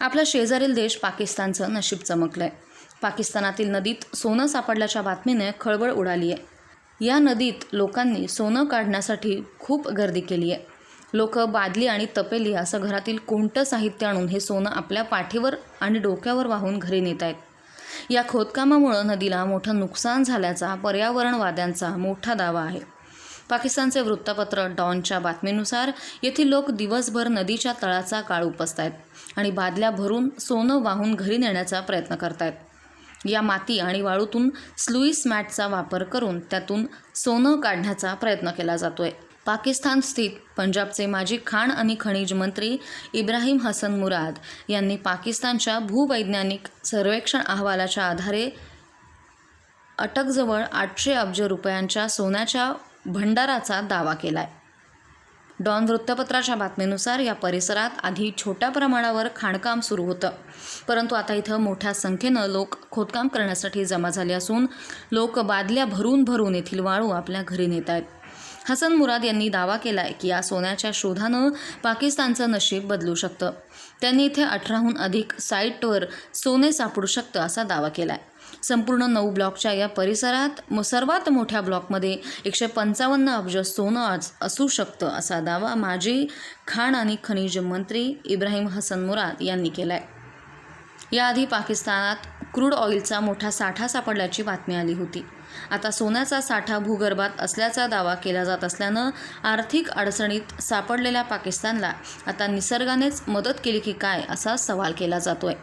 आपला शेजारील देश पाकिस्तानचं नशीब चमकलं आहे पाकिस्तानातील नदीत सोनं सापडल्याच्या बातमीने खळबळ उडाली आहे. या नदीत लोकांनी सोनं काढण्यासाठी खूप गर्दी केली आहे. लोक बादली आणि तपेली असं घरातील कोणतं साहित्य आणून हे सोनं आपल्या पाठीवर आणि डोक्यावर वाहून घरी नेत आहेत? या खोदकामामुळं नदीला मोठं नुकसान झाल्याचा पर्यावरणवाद्यांचा मोठा दावा आहे. पाकिस्तानचे वृत्तपत्र डॉनच्या बातमीनुसार येथील लोक दिवसभर नदीच्या तळाचा काळ उपसत आहेत आणि बादल्या भरून सोनं वाहून घरी नेण्याचा प्रयत्न करतायत. या माती आणि वाळूतून स्लुईस मॅटचा वापर करून त्यातून सोनं काढण्याचा प्रयत्न केला जातोय. पाकिस्तान स्थित पंजाबचे माजी खाण आणि खनिज मंत्री इब्राहिम हसन मुराद यांनी पाकिस्तानच्या भूवैज्ञानिक सर्वेक्षण अहवालाच्या आधारे अटकजवळ आठशे अब्ज रुपयांच्या सोन्याच्या भंडाराचा दावा केला आहे डॉन वृत्तपत्राच्या बातमीनुसार या परिसरात आधी छोट्या प्रमाणावर खाणकाम सुरू होतं. परंतु आता इथं मोठ्या संख्येनं लोक खोदकाम करण्यासाठी जमा झाले असून लोक बादल्या भरून भरून येथील वाळू आपल्या घरी नेत आहेत हसन मुराद यांनी दावा केला आहे की या सोन्याच्या शोधानं पाकिस्तानचं नशीब बदलू शकतं. त्यांनी इथे अठराहून अधिक साईटवर सोने सापडू शकतं असा दावा केला आहे संपूर्ण नऊ ब्लॉकच्या या परिसरात म- सर्वात मोठ्या ब्लॉकमध्ये एकशे पंचावन्न अब्ज सोनं आज असू शकतं असा दावा माजी खाण आणि खनिज मंत्री इब्राहिम हसन मुराद यांनी केला आहे याआधी पाकिस्तानात क्रूड ऑइलचा मोठा साठा सापडल्याची बातमी आली होती. आता सोन्याचा साठा भूगर्भात असल्याचा दावा केला जात असल्यानं आर्थिक अडचणीत सापडलेल्या पाकिस्तानला आता निसर्गानेच मदत केली की काय असा सवाल केला जातोय.